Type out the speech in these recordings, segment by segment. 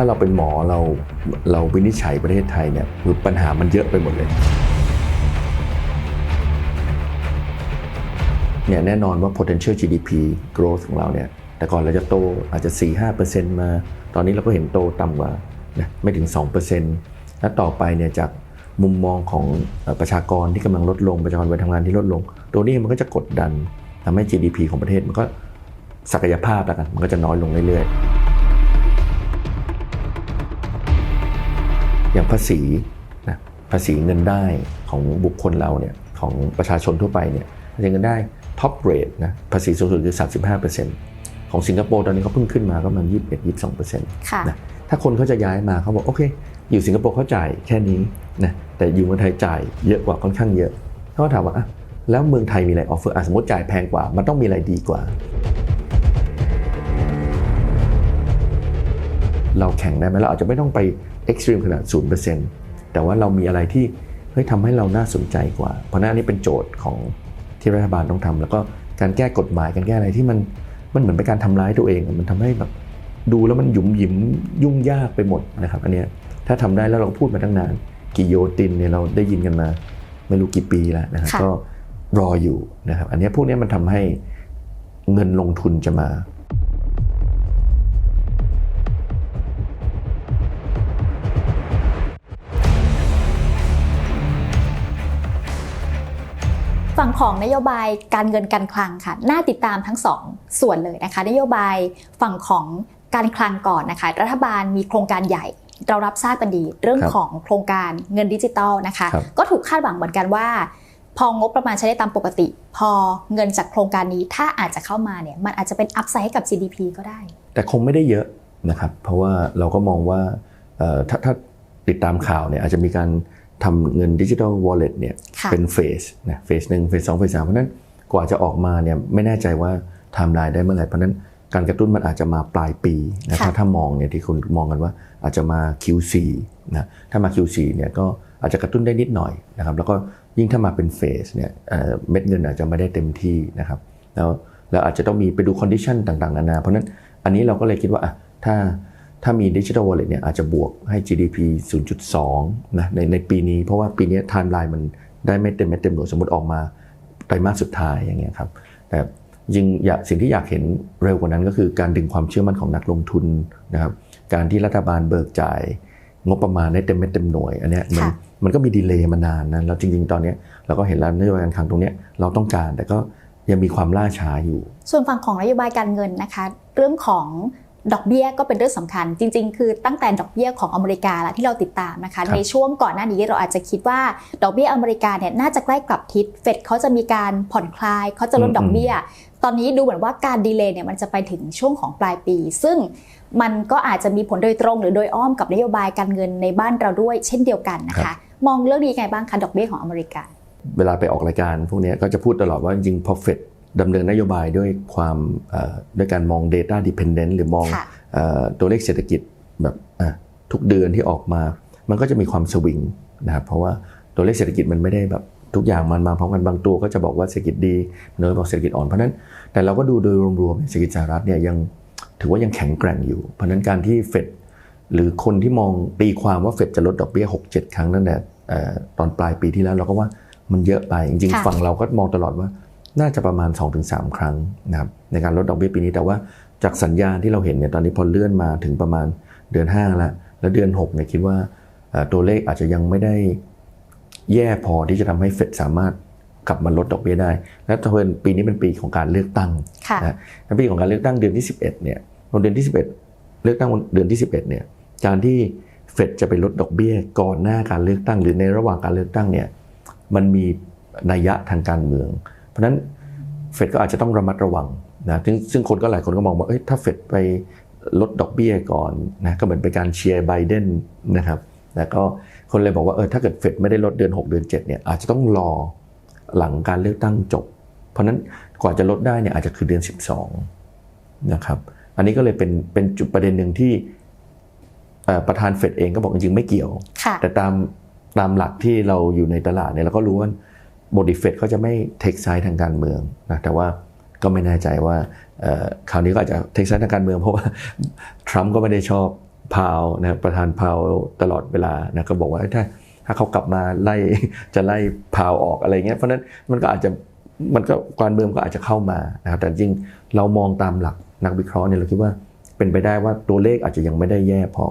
ถ้าเราเป็นหมอเราเราวินิจฉัยประเทศไทยเนี่ยคือปัญหามันเยอะไปหมดเลยเนี่ยแน่นอนว่า potential GDP growth ของเราเนี่ยแต่ก่อนเราจะโตอาจจะ 4-5%มา ตอนนี้เราก็เห็นโตต่ำกว่านะไม่ถึง 2%และต่อไปเนี่ยจากมุมมองของประชากรที่กำลังลดลงประชากรวัยทำงานที่ลดลง ตัวนี้มันก็จะกดดันทำให้ GDP ของประเทศมันก็ศักยภาพแล้วกันมันก็จะน้อยลงเรื่อยๆ อย่างภาษีนะภาษีเงินได้ของบุคคลเราเนี่ยของประชาชนทั่วไปเนี่ยภาษีเงินได้ top rate นะภาษีสูงสุดคือ 35%ของสิงคโปร์ตอนนี้เขาเพิ่งขึ้นมาก็ประมาณ21-22%ค่ะนะถ้าคนเขาจะย้ายมาเขาบอกโอเค อยู่สิงคโปร์เขาจ่ายแค่นี้นะแต่อยู่เมืองไทยจ่ายเยอะกว่าค่อนข้างเยอะเขาก็ถามว่าอะแล้วเมืองไทยมีอะไรออฟเฟอร์สมมติจ่ายแพงกว่า มันต้องมีอะไรดีกว่า เราแข่งได้ไหมเราอาจจะไม่ต้องไปเอ็กซ์ตรีมขนาด 0%แต่ว่าเรามีอะไรที่เฮ้ยทำให้เราน่าสนใจกว่า เพราะฉะนั้นอันนี้เป็นโจทย์ของที่รัฐบาลต้องทำแล้วก็การแก้กฎหมายการแก้อะไรที่มันมันเหมือนเป็นการทำร้ายตัวเองอะมันทำให้แบบดูแล้วมันหยุมหยิมยุ่งยากไปหมดนะครับ อันเนี้ยถ้าทำได้แล้วเราพูดมาตั้งนานกิโยตินเนี่ยเราได้ยินกันมาไม่รู้กี่ปีแล้วนะครับค่ะก็รออยู่นะครับ อันเนี้ยพวกเนี้ยมันทำให้เงินลงทุนจะมา ฝั่งของนโยบายการเงินการคลังค่ะ น่าติดตามทั้งสองส่วนเลยนะคะ นโยบายฝั่งของการคลังก่อนนะคะ รัฐบาลมีโครงการใหญ่เรารับทราบกันดีเรื่องครับของโครงการเงินดิจิตอลนะคะครับก็ถูกคาดหวังเหมือนกันว่า พองบประมาณใช้ได้ตามปกติ พอเงินจากโครงการนี้ถ้าอาจจะเข้ามาเนี่ยมันอาจจะเป็นอัพไซด์ให้กับ GDP ก็ได้ แต่คงไม่ได้เยอะนะครับ เพราะว่าเราก็มองว่าเอ่อถ้าถ้าติดตามข่าวเนี่ยอาจจะมีการ ทำเงินดิจิทัลวอลเล็ตเนี่ยค่ะเป็นเฟสนะเฟสหนึ่งเฟสสองเฟสสามเพราะฉะนั้นกว่าจะออกมาเนี่ยไม่แน่ใจว่าไทม์ไลน์ได้เมื่อไหร่เพราะฉะนั้นการกระตุ้นมันอาจจะมาปลายปีนะค่ะถ้าถ้ามองเนี่ยที่คุณมองกันว่าอาจจะมา Q4 นะถ้ามา Q4 เนี่ยก็อาจจะกระตุ้นได้นิดหน่อยนะครับแล้วก็ยิ่งถ้ามาเป็นเฟสเนี่ยเอ่อเม็ดเงินอาจจะไม่ได้เต็มที่นะครับแล้วแล้วอาจจะต้องมีไปดูคอนดิชันต่างๆนานาเพราะฉะนั้นอันนี้เราก็เลยคิดว่าอะถ้า ถ้ามีดิจิทัลวอลเล็ตเนี่ยอาจจะบวกให้ GDP 0.2 นะในในปีนี้ เพราะว่าปีนี้ไทม์ไลน์มันได้ไม่เต็มเม็ดเต็มหน่วยสมมติออกมาไตรมาสสุดท้ายอย่างเงี้ยครับแต่จริงอยากสิ่งที่อยากเห็นเร็วกว่านั้นก็คือการดึงความเชื่อมั่นของนักลงทุนนะครับการที่รัฐบาลเบิกจ่ายงบประมาณได้เต็มเม็ดเต็มหน่วยอันเนี้ยมันค่ะมันก็มีดีเลย์มานานนะแล้วจริง ๆ ตอนเนี้ยเราก็เห็นแล้วนโยบายการคลังตรงเนี้ยเราต้องการแต่ก็ยังมีความล่าช้าอยู่ ส่วนฝั่งของนโยบายการเงินนะคะ เรื่องของ ดอกเบี้ยก็เป็นเรื่องสำคัญ จริง ๆ คือตั้งแต่ดอกเบี้ยของอเมริกาละที่เราติดตามนะคะครับในช่วงก่อนหน้านี้เราอาจจะคิดว่าดอกเบี้ยอเมริกาเนี่ยน่าจะใกล้กลับทิศเฟดเขาจะมีการผ่อนคลายเขาจะลดอืมดอกเบี้ย ตอนนี้ดูเหมือนว่าการดีเลย์เนี่ยมันจะไปถึงช่วงของปลายปี ซึ่งมันก็อาจจะมีผลโดยตรงหรือโดยอ้อมกับนโยบายการเงินในบ้านเราด้วย เช่นเดียวกันนะคะ มองเรื่องนี้ยังไงบ้างคะดอกเบี้ยของอเมริกา เวลาไปออกรายการพวกเนี้ยก็จะพูดตลอดว่าจริงๆพอเฟด ดำเนินนโยบายด้วยความเอ่อด้วยการมอง Data Dependent หรือมองค่ะเอ่อตัวเลขเศรษฐกิจแบบอะทุกเดือนที่ออกมา มันก็จะมีความสวิงนะครับเพราะว่าตัวเลขเศรษฐกิจมันไม่ได้แบบทุกอย่างมันมาพร้อมกันบางตัวก็จะบอกว่าเศรษฐกิจดีเนยบอกเศรษฐกิจอ่อนเพราะฉะนั้นแต่เราก็ดูโดยรวมๆเศรษฐกิจสหรัฐเนี่ยยังถือว่ายังแข็งแกร่งอยู่ เพราะฉะนั้นการที่เฟดหรือคนที่มองตีความว่าเฟดจะลดดอกเบี้ย 6-7 ครั้งตั้งแต่เอ่อตอนปลายปีที่แล้วเราก็ว่ามันเยอะไปจริงค่ะๆฝั่งเราก็มองตลอดว่า น่าจะประมาณ 2-3 ครั้งนะครับในการลดดอกเบี้ยปีนี้แต่ว่าจากสัญญาณที่เราเห็นเนี่ยตอนนี้พอเลื่อนมาถึงประมาณเดือน5แล้วแล้วเดือน6เนี่ยคิดว่าเอ่อตัวเลขอาจจะยังไม่ได้แย่พอที่จะทำให้เฟดสามารถกลับมาลดดอกเบี้ยได้ และถ้าเป็นปีนี้เป็นปีของการเลือกตั้งค่ะนะในปีของการเลือกตั้งเดือนที่ 11เนี่ยเดือนที่ 11 เลือกตั้งเดือนที่ 11เนี่ยการที่เฟดจะไปลดดอกเบี้ยก่อนหน้าการเลือกตั้ง หรือในระหว่างการเลือกตั้งเนี่ยมันมีนัยยะทางการเมืองเพ ราะฉะนั้นเฟดก็อาจจะต้องระมัดระวังนะซึ่งซึ่งคนก็หลายคนก็มองว่าเอ้ยถ้าเฟดไปลดดอกเบี้ยก่อนนะก็เหมือนเป็นการเชียร์ไบเดนนะครับแล้วก็คนเลยบอกว่าเออถ้าเกิดเฟดไม่ได้ลดเดือน 6 เดือน7เนี่ยอาจจะต้องรอหลังการเลือกตั้งจบ เพราะฉะนั้นกว่าจะลดได้เนี่ยอาจจะคือเดือน 12นะครับอันนี้ก็เลยเป็นเป็นจุดประเด็นหนึ่งที่เอ่อประธานเฟดเองก็บอกจริงๆไม่เกี่ยวค่ะแต่ตามตามหลักที่เราอยู่ในตลาดเนี่ยเราก็รู้ว่า บริเฟดเขาจะไม่เทคไซด์ทางการเมืองนะแต่ว่าก็ไม่แน่ใจว่าคราวนี้ก็อาจจะเทคไซด์ทางการเมืองเพราะว่าทรัมป์ก็ไม่ได้ชอบพาวนะประธานพาวตลอดเวลานะก็บอกว่าถ้าถ้าเขากลับมาไล่จะไล่พาวออกอะไรเงี้ยเพราะนั้นมันก็อาจจะมันก็การเมืองก็อาจจะเข้ามานะครับแต่จริงเรามองตามหลักนักวิเคราะห์เนี่ยเราคิดว่าเป็นไปได้ว่าตัวเลขอาจจะยังไม่ได้แย่พอ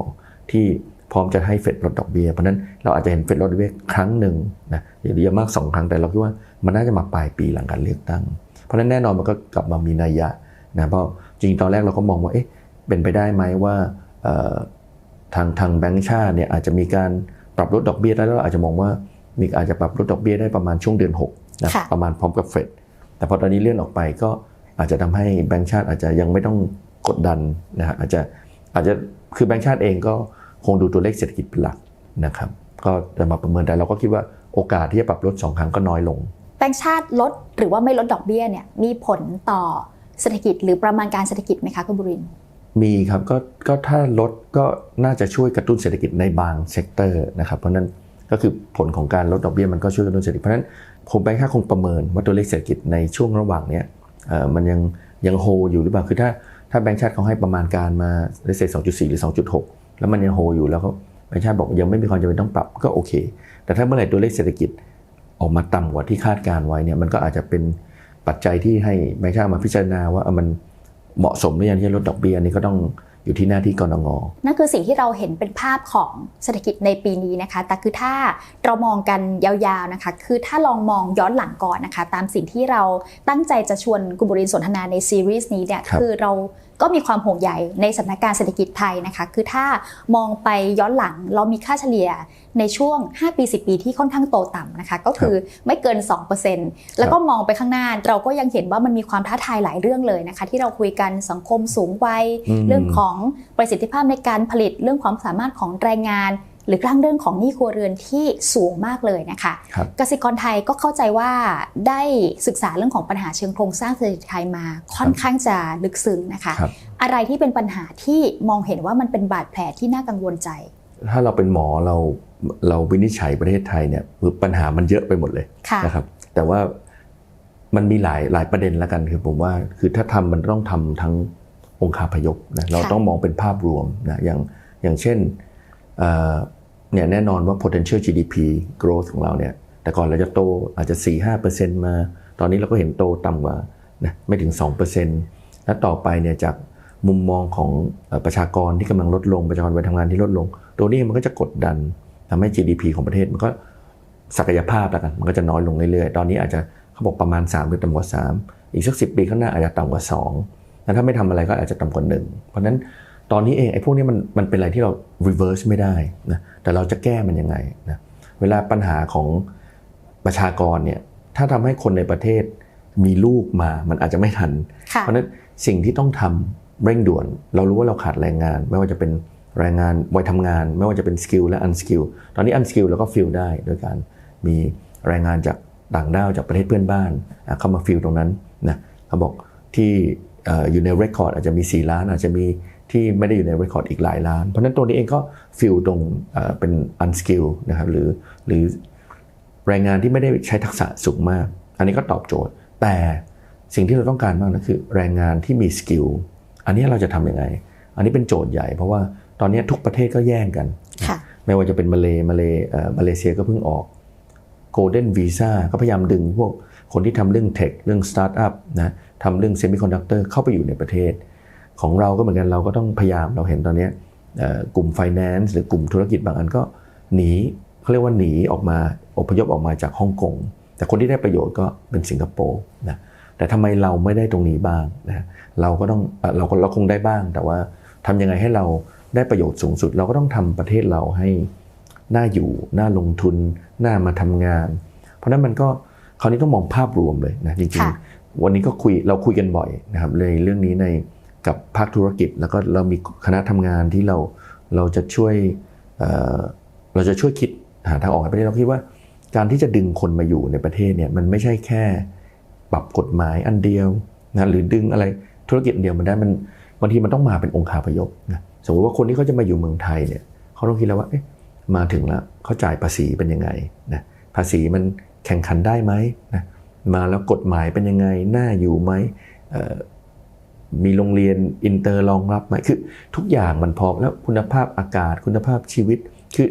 ที่ พร้อมจะให้เฟดลดดอกเบี้ย เพราะฉะนั้นเราอาจจะเห็นเฟดลดดอกเบี้ยครั้งหนึ่งนะหรือเยอะมากสองครั้ง แต่เราคิดว่ามันน่าจะมาปลายปีหลังการเลือกตั้ง เพราะฉะนั้นแน่นอนมันก็กลับมามีนัยยะนะเพราะจริงตอนแรกเราก็มองว่าเอ๊ะเป็นไปได้ไหมว่าเอ่อทางทางแบงก์ชาติเนี่ยอาจจะมีการปรับลดดอกเบี้ยได้แล้วเราอาจจะมองว่ามีอาจจะปรับลดดอกเบี้ยได้ประมาณช่วงเดือน6นะค่ะประมาณพร้อมกับเฟดแต่พอตอนนี้เลื่อนออกไปก็อาจจะทำให้แบงก์ชาติอาจจะยังไม่ต้องกดดันนะฮะอาจจะอาจจะคือแบงก์ชาติเองก็ คงดูตัวเลขเศรษฐกิจเป็นหลักนะครับก็จะมาประเมินแต่เราก็คิดว่าโอกาสที่จะปรับลดสองครั้งก็น้อยลงแบงก์ชาติลดหรือว่าไม่ลดดอกเบี้ยเนี่ยมีผลต่อเศรษฐกิจหรือประมาณการเศรษฐกิจไหมคะคุณบุรินทร์มีครับก็ก็ถ้าลดก็น่าจะช่วยกระตุ้นเศรษฐกิจในบางเซกเตอร์นะครับเพราะฉะนั้นก็คือผลของการลดดอกเบี้ยมันก็ช่วยกระตุ้นเศรษฐกิจเพราะฉะนั้นผมแบงค์ค่าคงประเมินว่าตัวเลขเศรษฐกิจในช่วงระหว่างเนี้ยเอ่อมันยังยังโฮอยู่หรือเปล่าคือถ้าถ้าแบงค์ชาติเขาให้ประมาณการมาเลเซ2.4หรือ2.6 แล้วมันยังโฮอยู่แล้วก็แบงค์ชาติบอกยังไม่มีความจำเป็นต้องปรับก็โอเค แต่ถ้าเมื่อไหร่ตัวเลขเศรษฐกิจออกมาต่ำกว่าที่คาดการไว้เนี่ยมันก็อาจจะเป็นปัจจัยที่ให้แบงค์ชาติมาพิจารณาว่าเออมันเหมาะสมหรือยังที่จะลดดอกเบี้ยอันนี้ก็ต้องอยู่ที่หน้าที่กรงงนั่นคือสิ่งที่เราเห็นเป็นภาพของเศรษฐกิจในปีนี้นะคะ แต่คือถ้าเรามองกันยาวๆนะคะ คือถ้าลองมองย้อนหลังก่อนนะคะ ตามสิ่งที่เราตั้งใจจะชวนคุณบุรินทร์สนทนาในซีรีส์นี้เนี่ยครับคือเรา ก็มีความห่วงใยในสถานการณ์เศรษฐกิจไทยนะคะ คือถ้ามองไปย้อนหลังเรามีค่าเฉลี่ยในช่วง 5 ปี 10 ปีที่ค่อนข้างโตต่ำนะคะ ก็คือไม่เกิน 2%แล้วก็มองไปข้างหน้าเราก็ยังเห็นว่ามันมีความท้าทายหลายเรื่องเลยนะคะ ที่เราคุยกันสังคมสูงวัยอืมเรื่องของประสิทธิภาพในการผลิตเรื่องความสามารถของแรงงาน หรือกระทั่งเรื่องของหนี้ครัวเรือนที่สูงมากเลยนะคะครับกสิกรไทยก็เข้าใจว่าได้ศึกษาเรื่องของปัญหาเชิงโครงสร้างเศรษฐกิจไทยมาค่อนข้างจะลึกซึ้งนะคะครับอะไรที่เป็นปัญหาที่มองเห็นว่ามันเป็นบาดแผลที่น่ากังวลใจ ถ้าเราเป็นหมอเราเราวินิจฉัยประเทศไทยเนี่ยคือปัญหามันเยอะไปหมดเลยค่ะนะครับ แต่ว่ามันมีหลายหลายประเด็นแล้วกันคือผมว่าคือถ้าทำมันต้องทำทั้งองค์คาพยพนะเราค่ะต้องมองเป็นภาพรวมนะอย่างอย่างเช่น เนี่ยแน่นอนว่า potential GDP growth ของเราเนี่ยแต่ก่อนเราจะโตอาจจะ 4-5%มา ตอนนี้เราก็เห็นโตต่ำกว่านะไม่ถึง 2%และต่อไปเนี่ยจากมุมมองของประชากรที่กำลังลดลงประชากรวัยทำงานที่ลดลง ตัวนี้มันก็จะกดดันทำให้ GDP ของประเทศมันก็ศักยภาพแล้วกัน มันก็จะน้อยลงเรื่อยๆ ตอนนี้อาจจะเขาบอกประมาณ 3 หรือต่ำกว่า 3 อีกสักสิปีข้างหน้าอาจจะต่ำกว่า2แล้วถ้าไม่ทำอะไรก็อาจจะต่ำกว่า1เพราะนั้น ตอนนี้เองไอ้พวกนี้มันมันเป็นอะไรที่เรา reverse ไม่ได้นะแต่เราจะแก้มันยังไงนะเวลาปัญหาของประชากรเนี่ยถ้าทำให้คนในประเทศมีลูกมามันอาจจะไม่ทันค่ะเพราะฉะนั้นสิ่งที่ต้องทำเร่งด่วน เรารู้ว่าเราขาดแรงงาน ไม่ว่าจะเป็นแรงงานวัยทำงาน ไม่ว่าจะเป็นสกิลและอันสกิลตอนนี้อันสกิลเราก็ฟิลได้โดยการมีแรงงานจากต่างด้าวจากประเทศเพื่อนบ้านอะเข้ามาฟิลตรงนั้นนะเขาบอกที่เอ่ออยู่ในเรคคอร์ดอาจจะมี 4 ล้านอาจจะมี ที่ไม่ได้อยู่ในเรคคอร์ดอีกหลายล้าน เพราะฉะนั้นตัวนี้เองก็ฟิลตรงเอ่อเป็นอันสกิลนะครับหรือหรือแรงงานที่ไม่ได้ใช้ทักษะสูงมาก อันนี้ก็ตอบโจทย์ แต่สิ่งที่เราต้องการมากนะคือแรงงานที่มีสกิลอันนี้เราจะทำยังไง อันนี้เป็นโจทย์ใหญ่ เพราะว่าตอนนี้ทุกประเทศก็แย่งกันค่ะไม่ว่าจะเป็นมาเลมาเลเอ่อมาเลเซียก็เพิ่งออก Golden Visa ก็พยายามดึงพวกคนที่ทำเรื่องเทคเรื่องสตาร์ทอัพนะทำเรื่องเซมิคอนดักเตอร์เข้าไปอยู่ในประเทศ ของเราก็เหมือนกันเราก็ต้องพยายามเราเห็นตอนเนี้ยเอ่อกลุ่ม Finance หรือกลุ่มธุรกิจบางอันก็หนีเขาเรียกว่าหนีออกมาอพยพออกมาจากฮ่องกงแต่คนที่ได้ประโยชน์ก็เป็นสิงคโปร์นะแต่ทำไมเราไม่ได้ตรงนี้บ้างนะเราก็ต้องเอ่อเราก็เราคงได้บ้าง แต่ว่าทำยังไงให้เราได้ประโยชน์สูงสุด เราก็ต้องทำประเทศเราให้น่าอยู่น่าลงทุนน่ามาทำงาน เพราะฉะนั้นมันก็คราวนี้ต้องมองภาพรวมเลยนะจริงค่ะๆวันนี้ก็คุยเราคุยกันบ่อยนะครับในเรื่องนี้ใน กับภาคธุรกิจ แล้วก็เรามีคณะทำงานที่เราเราจะช่วยเเราจะช่วยคิดหาทางออกให้ประเทศเราคิดว่า การที่จะดึงคนมาอยู่ในประเทศเนี่ยมันไม่ใช่แค่ปรับกฎหมายอันเดียวนะหรือดึงอะไรธุรกิจเดียวมันได้มันบางทีมันต้องมาเป็นองค์คาพยพนะสมมติว่าคนที่เขาจะมาอยู่เมืองไทยเนี่ยเขาต้องคิดแล้วว่าเอ๊ะมาถึงแล้วเขาจ่ายภาษีเป็นยังไงนะภาษีมันแข่งขันได้ไหมนะมาแล้วกฎหมายเป็นยังไงน่าอยู่ไหม มีโรงเรียนอินเตอร์รองรับไหมคือทุกอย่างมันพร้อมแล้วคุณภาพอากาศคุณภาพชีวิต คือ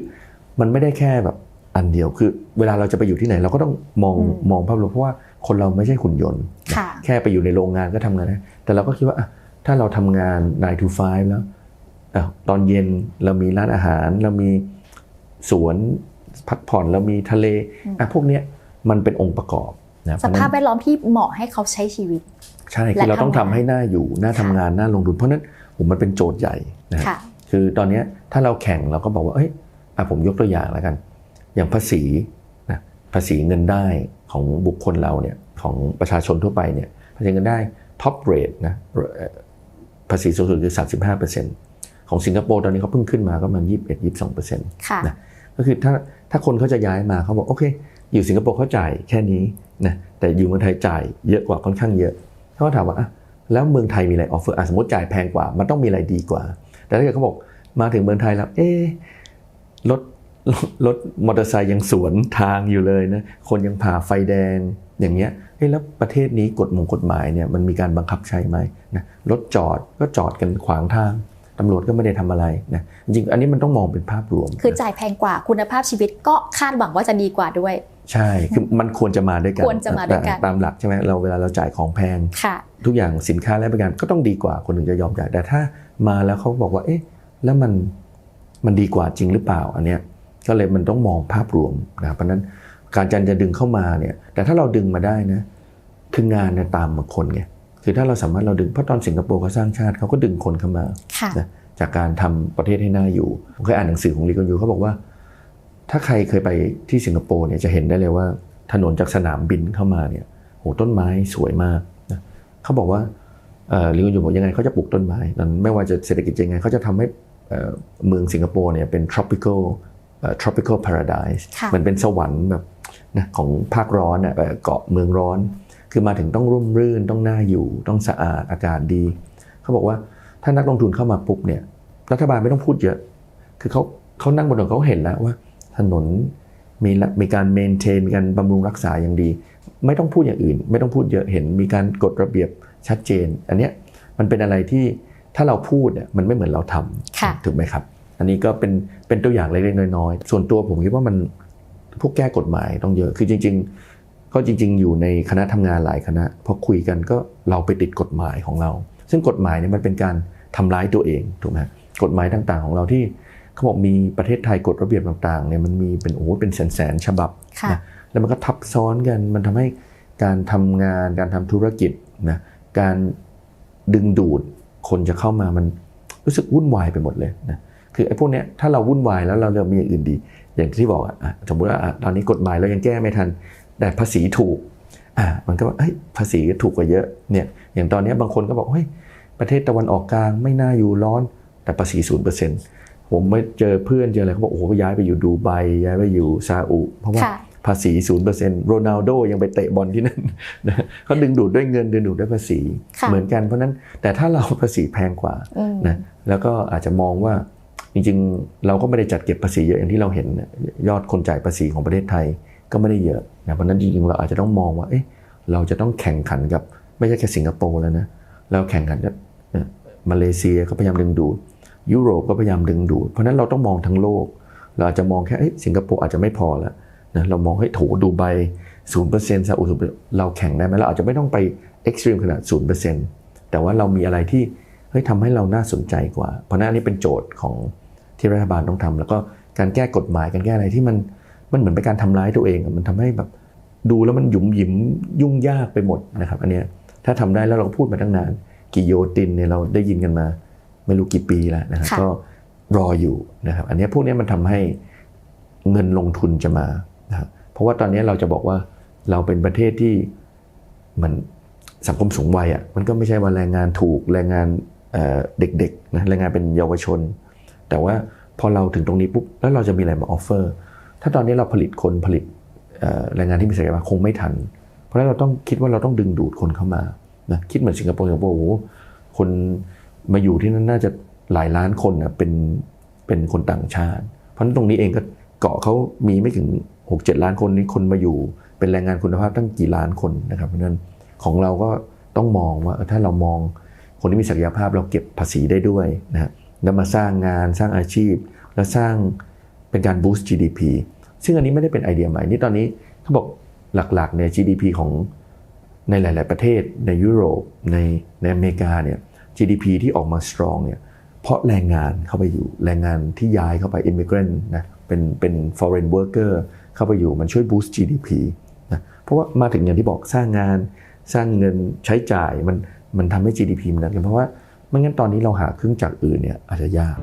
มันไม่ได้แค่แบบอันเดียวคือเวลาเราจะไปอยู่ที่ไหน เราก็ต้องมองอืมมองภาพรวมเพราะว่าคนเราไม่ใช่หุ่นยนต์ค่ะแค่ไปอยู่ในโรงงานก็ทำงานได้แต่เราก็คิดว่าอะถ้าเราทำงาน9 to 5แล้วอะตอนเย็นเรามีร้านอาหาร เรามีสวนพักผ่อนเรามีทะเลอืมอะพวกเนี้ยมันเป็นองค์ประกอบนะเพสราะฉะภานั้พนแวดล้อมที่เหมาะให้เขาใช้ชีวิต ใช่และคือเราต้องทำทำงานให้หน้าอยู่หน้าทำงานหน้าลงทุนเพราะฉะนั้นผมมันเป็นโจทย์ใหญ่นะค่ะคือตอนเนี้ยถ้าเราแข่งเราก็บอกว่าเอ้ยอะผมยกตัวอย่างแล้วกัน อย่างภาษีนะภาษีเงินได้ของบุคคลเราเนี่ยของประชาชนทั่วไปเนี่ยภาษีเงินได้ท็อปเรทนะเอ่อภาษีสูงสุดคือ 35%ของสิงคโปร์ตอนนี้เขาเพิ่งขึ้นมาก็มัน21-22%ค่ะนะก็คือถ้าถ้าคนเขาจะย้ายมาเขาบอกโอเค อยู่สิงคโปร์เขาจ่ายแค่นี้นะแต่อยู่เมืองไทยจ่ายเยอะกว่าค่อนข้างเยอะ เขาถามว่าแล้วเมืองไทยมีอะไรออฟเฟอร์อะสมมติจ่ายแพงกว่า มันต้องมีอะไรดีกว่า แต่ถ้าเกิดเขาบอกมาถึงเมืองไทยแล้ว เอ๊รถรถรถมอเตอร์ไซค์ยังสวนทางอยู่เลยนะ คนยังผ่าไฟแดงอย่างเงี้ยเอ๊ะแล้วประเทศนี้กฎหมงกฎหมายเนี่ยมันมีการบังคับใช้ไหมนะรถจอดก็จอดกันขวางทางตำรวจก็ไม่ได้ทำอะไรนะจริงอันนี้มันต้องมองเป็นภาพรวม คือจ่ายแพงกว่าคุณภาพชีวิตก็คาดหวังว่าจะดีกว่าด้วย ใช่คือมันควรจะมาด้วยกันควรจะมาด้วยกันตามหลักใช่ไหมเราเวลาเราจ่ายของแพงค่ะทุกอย่างสินค้าและบริการก็ต้องดีกว่าคนถึงจะยอมจ่ายแต่ถ้ามาแล้วเขาบอกว่า เอ๊ะ แล้วมันมันดีกว่าจริงหรือเปล่าอันเนี้ยก็เลยมันต้องมองภาพรวมนะครับเพราะฉะนั้นการจันจะดึงเข้ามาเนี่ย แต่ถ้าเราดึงมาได้นะคืองานเนี่ยตามมาคนไงคือถ้าเราสามารถเราดึงเพราะตอนสิงคโปร์เขาสร้างชาติเขาก็ดึงคนเข้ามาค่ะนะจากการทำประเทศให้น่าอยู่ผมเคยอ่านหนังสือของลีกอนยูเขาบอกว่า ถ้าใครเคยไปที่สิงคโปร์เนี่ยจะเห็นได้เลยว่า ถนนจากสนามบินเข้ามาเนี่ยโหต้นไม้สวยมากนะเขาบอกว่าเอ่อลีกอนยูบอกยังไงเขาจะปลูกต้นไม้นั้นไม่ว่าจะเศรษฐกิจจะยังไงเขาจะทำให้เอ่อเมืองสิงคโปร์เนี่ยเป็น tropical เอ่อ tropical paradise ค่ะเหมันเป็นสวรรค์แบบนะของภาคร้อนน่ะเอ่อเกาะเมืองร้อน คือมาถึงต้องร่มรื่นต้องน่าอยู่ต้องสะอาดอากาศดี เขาบอกว่าถ้านักลงทุนเข้ามาปุ๊บเนี่ยรัฐบาลไม่ต้องพูดเยอะ คือเขาเขานั่งบนถนนเขาเห็นแล้วว่า ถนนมีละมีการเมนเทนมีการบำรุงรักษาอย่างดี ไม่ต้องพูดอย่างอื่น ไม่ต้องพูดเยอะเห็นมีการกฎระเบียบชัดเจน อันเนี้ยมันเป็นอะไรที่ถ้าเราพูดเนี่ยมันไม่เหมือนเราทำค่ะถูกไหมครับ อันนี้ก็เป็นเป็นตัวอย่างเล็กๆน้อยๆส่วนตัวผมคิดว่ามันพวกแก้กฎหมายต้องเยอะคือจริง ๆ ก็จริง ๆ อยู่ในคณะทำงานหลายคณะพอคุยกันก็เราไปติดกฎหมายของเรา ซึ่งกฎหมายเนี่ยมันเป็นการทำร้ายตัวเองถูกไหมกฎหมายต่างๆของเราที่ เขาบอกมีประเทศไทยกฎระเบียบต่างๆเนี่ยมันมีเป็นโอ้โหเป็นแสนๆฉบับค่ะนะแล้วมันก็ทับซ้อนกันมันทำให้การทำงานการทำธุรกิจนะการดึงดูดคนจะเข้ามามันรู้สึกวุ่นวายไปหมดเลยนะคือไอ้พวกเนี้ยถ้าเราวุ่นวายแล้วเราเริ่มมีอย่างอื่นดี อย่างที่บอกอะอะสมมติว่าอะตอนนี้กฎหมายเรายังแก้ไม่ทัน แต่ภาษีถูกอะมันก็ว่าเฮ้ยภาษีถูกกว่าเยอะเนี่ยอย่างตอนเนี้ยบางคนก็บอกเฮ้ยประเทศตะวันออกกลางไม่น่าอยู่ร้อนแต่ภาษีศูนย์เปอร์เซ็นต์ ผมไม่เจอเพื่อนเจออะไรเขาบอกโอ้โหย้ายไปอยู่ดูไบย้ายไปอยู่ซาอุเพราะว่าค่ะภาษีศูนย์เปอร์เซ็นต์โรนัลโดยังไปเตะบอลที่นั่นนะเขาดึงดูดด้วยเงินดึงดูดด้วยภาษีค่ะเหมือนกันเพราะฉะนั้นแต่ถ้าเราภาษีแพงกว่าอืมนะแล้วก็อาจจะมองว่าจริงๆ เราก็ไม่ได้จัดเก็บภาษีเยอะอย่างที่เราเห็นนะยอดคนจ่ายภาษีของประเทศไทยก็ไม่ได้เยอะนะเพราะฉะนั้นจริงๆเราอาจจะต้องมองว่าเอ๊ะเราจะต้องแข่งขันกับไม่ใช่แค่สิงคโปร์แล้วนะเราแข่งขันกับเอ่อมาเลเซียก็พยายามดึงดูด ยุโรปก็พยายามดึงดูด เพราะนั้นเราต้องมองทั้งโลก เราอาจจะมองแค่สิงคโปร์อาจจะไม่พอแล้วนะเรามองให้โถดูไบศูนย์เปอร์เซ็นต์ซาอุศูนย์เราแข่งได้ไหมเราอาจจะไม่ต้องไปเอ็กซ์ตรีมขนาดศูนย์เปอร์เซ็นต์แต่ว่าเรามีอะไรที่เฮ้ยทำให้เราน่าสนใจกว่า เพราะนั้นอันนี้เป็นโจทย์ของที่รัฐบาลต้องทำแล้วก็การแก้กฎหมายการแก้อะไรที่มันมันเหมือนเป็นการทำร้ายตัวเอง มันทำให้แบบดูแล้วมันหยุมหยิมยุ่งยากไปหมดนะครับ อันเนี้ยถ้าทำได้แล้วเราก็พูดมาตั้งนานกิโยตินเนี่ยเราได้ยินกันมา ไม่รู้กี่ปีแล้วนะครับค่ะก็รออยู่นะครับอันเนี้ยพวกเนี้ยมันทำให้เงินลงทุนจะมานะครับเพราะว่าตอนเนี้ยเราจะบอกว่าเราเป็นประเทศที่มันสังคมสูงวัยอะมันก็ไม่ใช่ว่าแรงงานถูกแรงงานเอ่อเด็กๆนะแรงงานเป็นเยาวชน แต่ว่าพอเราถึงตรงนี้ปุ๊บแล้วเราจะมีอะไรมาออฟเฟอร์ ถ้าตอนนี้เราผลิตคนผลิตเอ่อแรงงานที่มีศักยภาพคงไม่ทัน เพราะฉะนั้นเราต้องคิดว่าเราต้องดึงดูดคนเข้ามานะคิดเหมือนสิงคโปร์สิงคโปร์โอ้โหคน มาอยู่ที่นั่นน่าจะหลายล้านคนนะเป็นเป็นคนต่างชาติ เพราะฉะนั้นตรงนี้เองก็เกาะเขามีไม่ถึง 6 7 ล้านคนนี้คนมาอยู่ เป็นแรงงานคุณภาพตั้งกี่ล้านคนนะครับเพราะนั้นของเราก็ต้องมองว่าถ้าเรามองคนที่มีศักยภาพเราเก็บภาษีได้ด้วยนะแล้วมาสร้างงานสร้างอาชีพ แล้วสร้างเป็นการ boost GDP ซึ่งอันนี้ไม่ได้เป็นไอเดียใหม่นี่ตอนนี้เขาบอกหลักๆเนี่ย GDP ของในหลาย ๆ ประเทศในยุโรปในในอเมริกาเนี่ย GDP ที่ออกมาสตรองเนี่ยเพราะแรงงานเข้าไปอยู่แรงงานที่ย้ายเข้าไป immigrant นะเป็นเป็น foreign worker เข้าไปอยู่มันช่วย boost GDP นะเพราะว่ามาถึงอย่างที่บอกสร้างงานสร้างเงินใช้จ่ายมันมันทำให้ GDP มันดันกันเพราะว่าไม่งั้นตอนนี้เราหาเครื่องจักรอื่นเนี่ยอาจจะยาก